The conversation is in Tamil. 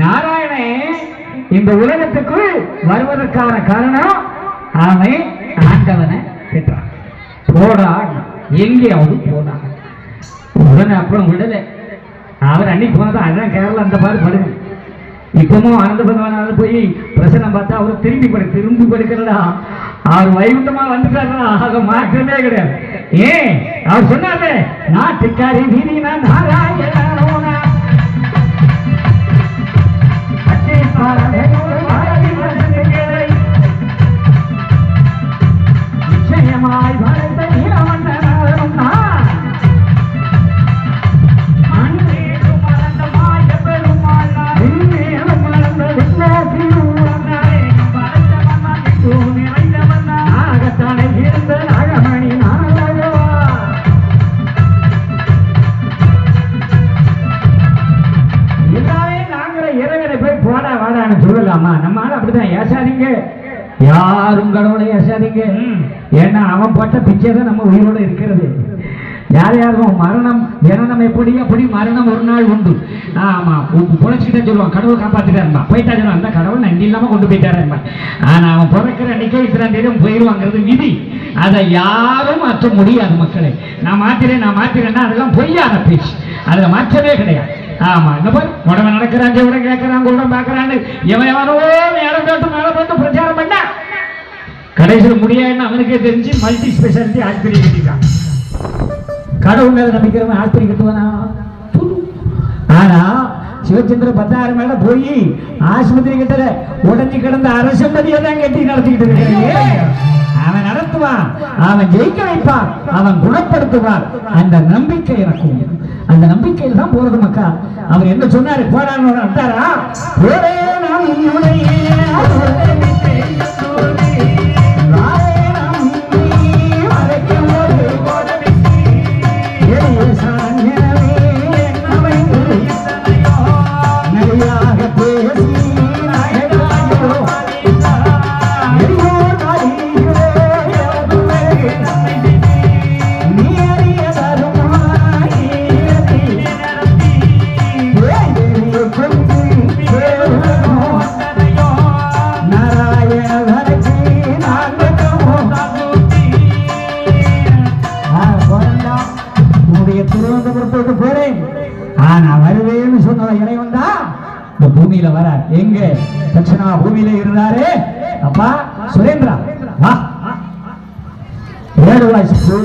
நாராயணே இந்த உலகத்துக்குள் வருவதற்கான காரணம் அவன் ஆண்டவனை பெற்றான். போடா எங்கேயாவது போடா உடனே அப்புறம் விடல. அவர் அன்னைக்கு போனதா அதான் கேரளா அந்த பாரு படுங்க. இப்பவும் ஆனந்த பகவானால போய் பிரசனம் பார்த்தா அவர் திரும்பி படு திரும்பி படுக்கிறடா. அவர் வைகுண்டமா வந்துட்டாரா ஆக மாற்றமே கிடையாது. ஏன் அவர் சொன்னாரு நான் திக்காரி நீதி நான் வாடான்னு நம்ம ஆள் அப்படிதான் ஏசாதீங்க. யாரும் கடவுளை ஏசாதீங்க. ஏன்னா அவன் பட்ட பிச்சை தான் நம்ம உயிரோட இருக்கிறது. யார் யாரும் மரணம் ஜனனம் எப்படி அப்படி மரணம் ஒரு நாள் உண்டு. ஆமா புழைச்சிக்கிட்டே சொல்லுவான் கடவுள் காப்பாத்திட்டாருமா போயிட்டா சொல்லுவான் அந்த கடவுள் நன்றி இல்லாம கொண்டு போயிட்டாருமா ஆனா அவன் பிறக்கிற அன்னைக்கே இத்தனை தேதி போயிடுவாங்கிறது விதி. அதை யாரும் மாற்ற முடியாது மக்களை. நான் மாத்திரேன் நான் மாத்திரேன்னா அதெல்லாம் பொய்யான பேச்சு. அதுல மாற்றமே கிடையாது. ஆமா இந்த பாரு? உடம்பு நடக்கிறான் உடம்பு கேட்கறான் உடம்பு பாக்குறான்னு எவன் எவனோ இடம் போட்டு மேல போட்டு பிரச்சாரம் பண்ணா? கடைசியில் முடியாதுன்னு அவனுக்கே தெரிஞ்சு மல்டி ஸ்பெஷாலிட்டி ஆஸ்பத்திரி கட்டிட்டான் கடவுள் மேல நம்பிக்கிறவன் ஆஸ்பத்திரி கட்டுவானா? ஆனா சிவச்சந்திர பத்தாயிரம் மேல போய் ஆஸ்பத்திரி கிட்டத உடஞ்சி கிடந்த அரசம்பதியை தான் கட்டி நடத்திக்கிட்டு இருக்கிறாங்க அவன் நடத்துவான் அவன் ஜெயிக்க வைப்பான் அவன் குணப்படுத்துவான். அந்த நம்பிக்கை எனக்கும் அந்த நம்பிக்கையில் தான் போறது மக்கா. அவர் என்ன சொன்னாரு? போடான்னு அட்டாரா போரே நாம் உன்னுடைய அருளை சொன்னதா இறைவன் தான் இந்த பூமியில வர எங்க? தட்சணா பூமியில இருந்தாரு. அப்பா சுரேந்திரா வா. ஏழு வயசு.